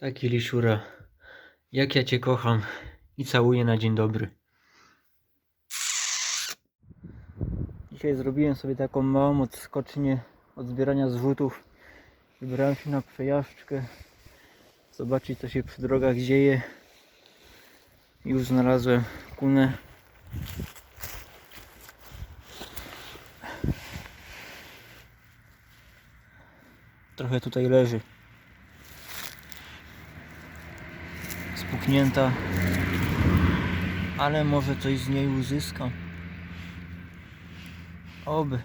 Taki lisiura. Jak ja cię kocham. I całuję na dzień dobry. Dzisiaj zrobiłem sobie taką małą odskocznię od zbierania zrzutów. Wybrałem się na przejażdżkę. Zobaczyć co się przy drogach dzieje. Już znalazłem kunę. Trochę tutaj leży. Spuknięta. Ale może coś z niej uzyskam. Oby.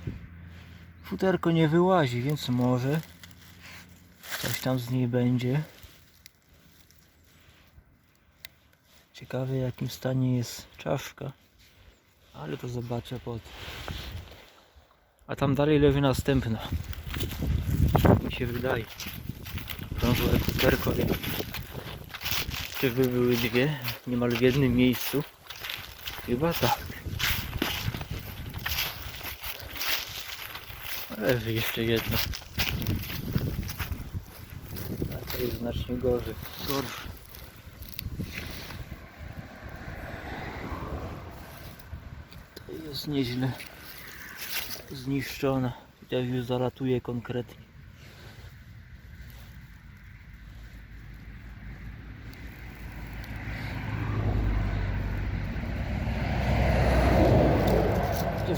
Futerko nie wyłazi, więc może coś tam z niej będzie. Ciekawe w jakim stanie jest czaszka. Ale to zobaczę pod. A tam dalej leży następna. Mi się wydaje. Brązowe futerko. Czyżby były dwie? Niemal w jednym miejscu. Chyba tak. Leży jeszcze jedna. A to jest znacznie gorzej. Gorsze. To jest nieźle zniszczona. Widać już zalatuje konkretnie.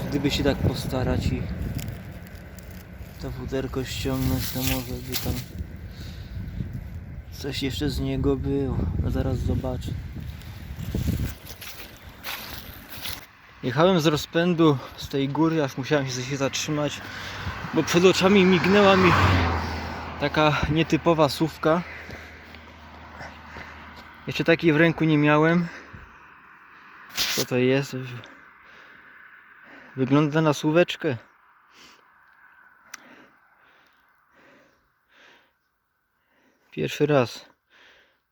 Gdyby się tak postarać i to futerko ściągnąć, to może by tam coś jeszcze z niego było. No zaraz zobaczę. Jechałem z rozpędu z tej góry, aż musiałem się zatrzymać, bo przed oczami mignęła mi taka nietypowa sówka. Jeszcze takiej w ręku nie miałem. Co to jest? Wygląda na słóweczkę. Pierwszy raz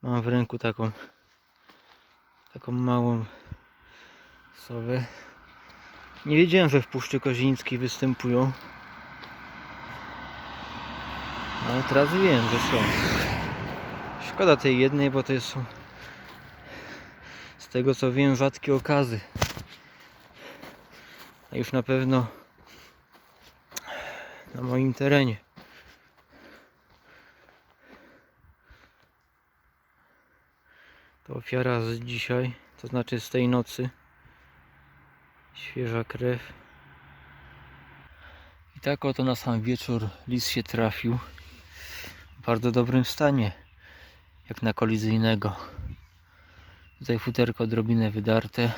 mam w ręku taką taką małą sowę. Nie wiedziałem, że w Puszczy Kozińskiej występują. No, Ale teraz wiem, że są. Szkoda tej jednej, bo to są z tego co wiem rzadkie okazy. Już na pewno na moim terenie. To ofiara z dzisiaj, to znaczy z tej nocy. Świeża krew. I tak oto na sam wieczór lis się trafił. W bardzo dobrym stanie, jak na kolizyjnego. Tutaj futerko odrobinę wydarte,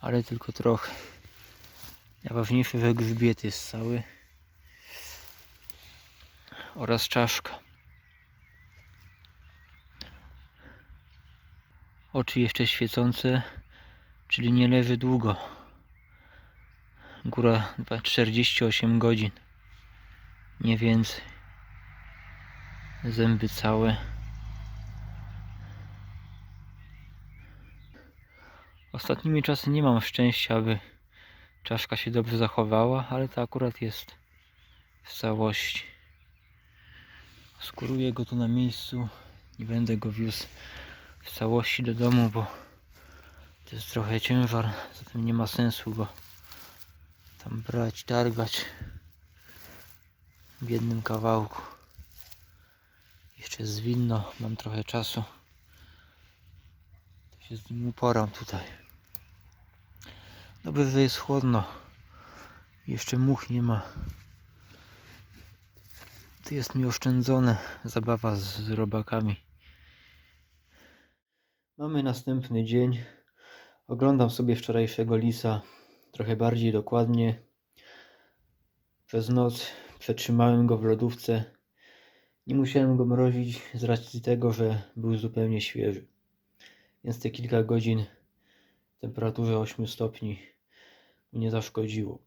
ale tylko trochę. Najważniejsze, że grzbiet jest cały. Oraz czaszka. Oczy jeszcze świecące, czyli nie leży długo. Góra chyba 48 godzin. Nie więcej. Zęby całe. Ostatnimi czasy nie mam szczęścia, aby czaszka się dobrze zachowała, ale to akurat jest w całości. Skuruję go tu na miejscu. Nie będę go wiózł w całości do domu, bo to jest trochę ciężar, zatem nie ma sensu go tam brać, targać w jednym kawałku. Jeszcze zwinno, mam trochę czasu. To się z nim uporam tutaj. Dobrze, że jest chłodno. Jeszcze much nie ma. Tu jest mi oszczędzone zabawa z, robakami. Mamy następny dzień. Oglądam sobie wczorajszego lisa trochę bardziej dokładnie. Przez noc przetrzymałem go w lodówce. Nie musiałem go mrozić z racji tego, że był zupełnie świeży. Więc te kilka godzin w temperaturze 8 stopni nie zaszkodziło.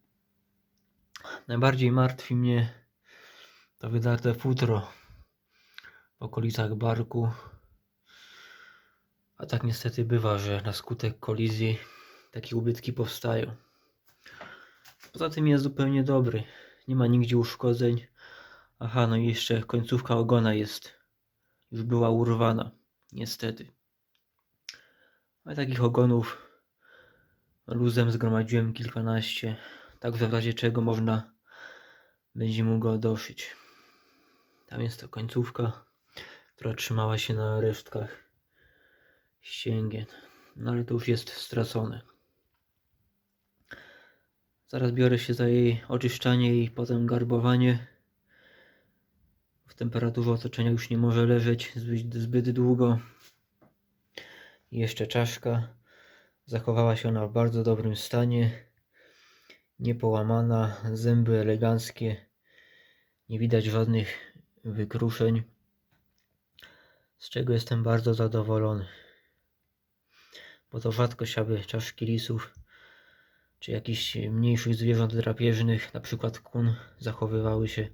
Najbardziej martwi mnie to wydarte futro w okolicach barku. A tak niestety bywa, że na skutek kolizji takie ubytki powstają. Poza tym jest zupełnie dobry. Nie ma nigdzie uszkodzeń. Aha, no i jeszcze końcówka ogona jest już była urwana, niestety. Ale takich ogonów luzem zgromadziłem kilkanaście, tak w razie czego można będzie mógł go doszyć. Tam jest to końcówka, która trzymała się na resztkach ścięgien, no ale to już jest stracone. Zaraz biorę się za jej oczyszczanie i potem garbowanie. W temperaturze otoczenia już nie może leżeć zbyt, zbyt długo. I jeszcze czaszka. Zachowała się ona w bardzo dobrym stanie. Niepołamana, zęby eleganckie. Nie widać żadnych wykruszeń. Z czego jestem bardzo zadowolony. Bo to rzadkość, aby czaszki lisów czy jakichś mniejszych zwierząt drapieżnych, na przykład kun, zachowywały się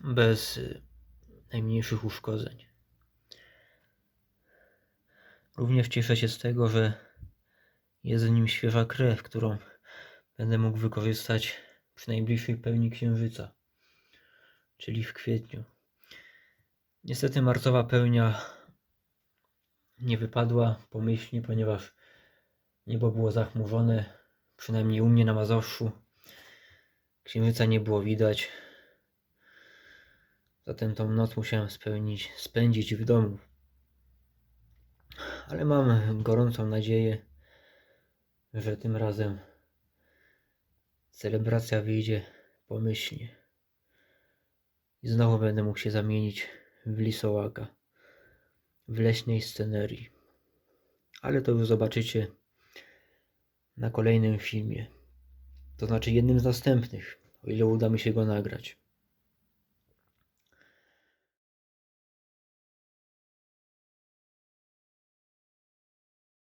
bez y, najmniejszych uszkodzeń. Również cieszę się z tego, że jest w nim świeża krew, którą będę mógł wykorzystać przy najbliższej pełni księżyca, czyli w kwietniu. Niestety marcowa pełnia nie wypadła pomyślnie, ponieważ niebo było zachmurzone, przynajmniej u mnie na Mazowszu. Księżyca nie było widać. Zatem tą noc musiałem spełnić, spędzić w domu. Ale mam gorącą nadzieję, że tym razem celebracja wyjdzie pomyślnie. I znowu będę mógł się zamienić w lisołaka w leśnej scenerii. Ale to już zobaczycie na kolejnym filmie. To znaczy jednym z następnych, o ile uda mi się go nagrać.